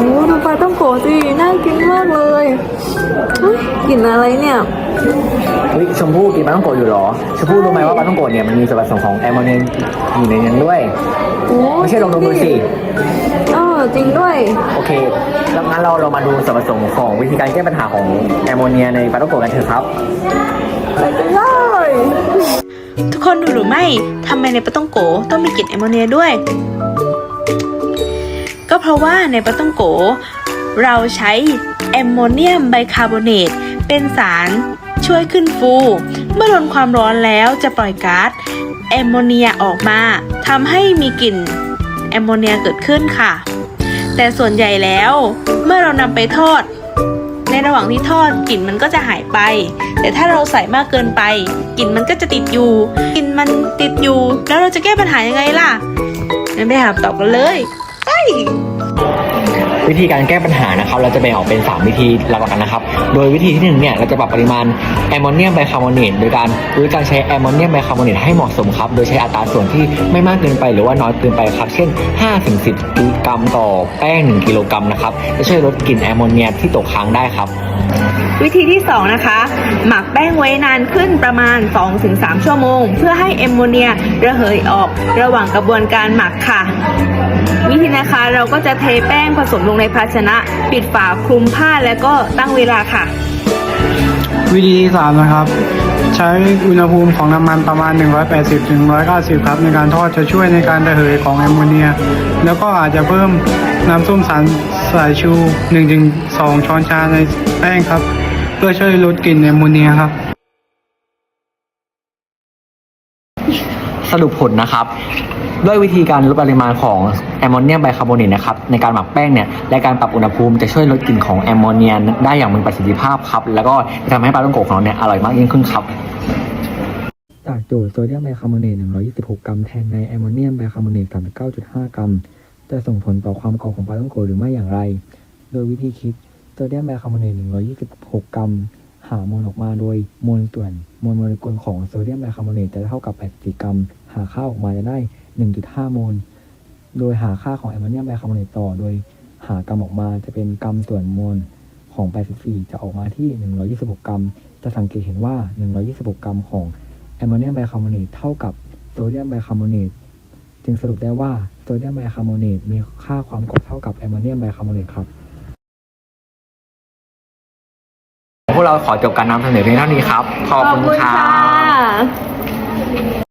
อ้ดูปลาต้องโกะสิน่ากินมากเลยเฮ้ยกลิ่นอะไรเนี่ย เฮ้ยชมพู่กินปลาต้องโกะอยู่เหรอ ชมพู่รู้ไหมว่าปลาต้องโกะเนี่ยมันมีส่วนผสมของแอมโมเนียอยู่ในนั้นด้วย โอ้ไม่ใช่ลองดมดูสิเออจริงด้วย โอเคแล้วงั้นเราเรามาดูส่วนผสมของวิธีการแก้ปัญหาของแอมโมเนียในปลาต้องโกะกันเถอะครับ ไปกันเลยทุกคนรู้หรือไม่ทำไมในปาต้องโกต้องมีกลิ่นแอมโมเนียด้วย ก็เพราะว่าในปาต้องโก เราใช้แอมโมเนียมไบคาร์บอเนตเป็นสารช่วยขึ้นฟู เมื่อโดนความร้อนแล้วจะปล่อยก๊าซแอมโมเนียออกมาทำให้มีกลิ่นแอมโมเนียเกิดขึ้นค่ะ แต่ส่วนใหญ่แล้วเมื่อเรานำไปทอด ในระหว่างที่ทอดกลิ่นมันก็จะหายไป แต่ถ้าเราใส่มากเกินไปกลิ่นมันก็จะติดอยู่กลิ่นมันติดอยู่ แล้วเราจะแก้ปัญหายังไงล่ะงั้นไปหาตอบกันเลย วิธีการแก้ปัญหานะครับ เราจะแบ่งออกเป็น 3 วิธีหลักๆกันนะครับ โดยวิธีที่1เนี่ยเราจะปรับปริมาณแอมโมเนียมไบคาร์บอเนตโดยการรู้การใช้แอมโมเนียมไบคาร์บอเนตให้เหมาะสมครับ โดยใช้อัตราส่วนที่ไม่มากเกินไปหรือว่าน้อยเกินไปครับ เช่น5-10กิ กรัมต่อแป้ง 1 กิโลกรัมนะครับ จะช่วยลดกลิ่นแอมโมเนียที่ตกค้างได้ครับ วิธีที่ 2 นะคะ หมักแป้งไว้นานขึ้นประมาณ 2-3 ชั่วโมง เพื่อให้แอมโมเนียระเหยออกระหว่างกระบวนการหมักค่ะ วิธีนะคะเราก็จะเทแป้งผสมลงในภาชนะ ปิดฝาคลุมผ้าแล้วก็ตั้งเวลาค่ะ วิธีที่สามนะครับ ใช้อุณหภูมิของน้ำมันประมาณ 180-190 ครับ ในการทอดจะช่วยในการระเหยของแอมโมเนีย แล้วก็อาจจะเพิ่มน้ำส้มสารสายชู 1-2 ช้อนชาในแป้งครับ เพื่อช่วยลดกลิ่นแอมโมเนียครับ สรุปผลนะครับด้วยวิธีการลดปริมาณของแอมโมเนียมไบคาร์บอเนตนะครับในการหมักแป้งเนี่ยและการปรับอุณหภูมิจะช่วยลดกลิ่นของแอมโมเนียได้อย่างมีประสิทธิภาพครับ แล้วก็จะทำให้ปลาต้องโกะของเราเนี่ยอร่อยมากยิ่งขึ้นครับ จากโจทย์โซเดียมไบคาร์บอเนต 126 กรัม แทนในแอมโมเนียมไบคาร์บอเนต 39.5 กรัม จะส่งผลต่อความกรอบของปลาท่องโกหรือไม่อย่างไร โดยวิธีคิด โซเดียมไบคาร์บอเนต 126 กรัม หาโมลออกมาโดยมวลส่วนมวลโมเลกุลของโซเดียมไบคาร์บอเนตจะเท่ากับ 84 กรัม หาค่าออกมาจะได้ 1.5 โมล โดยหาค่าของแอมโมเนียมไบคาร์บอเนตต่อ โดยหากรัมออกมาจะเป็นกรัมส่วนมวล ของ 84 จะออกมาที่ 126 กรัม จะสังเกตเห็นว่า 126 กรัมของแอมโมเนียมไบคาร์บอเนตเท่ากับโซเดียมไบคาร์บอเนตจึงสรุปได้ว่าโซเดียมไบคาร์บอเนตมีค่าความกรดเท่ากับแอมโมเนียมไบคาร์บอเนตครับพวกเราขอจบการนำเสนอเพียงเท่านี้ครับ ขอบคุณครับค่ะ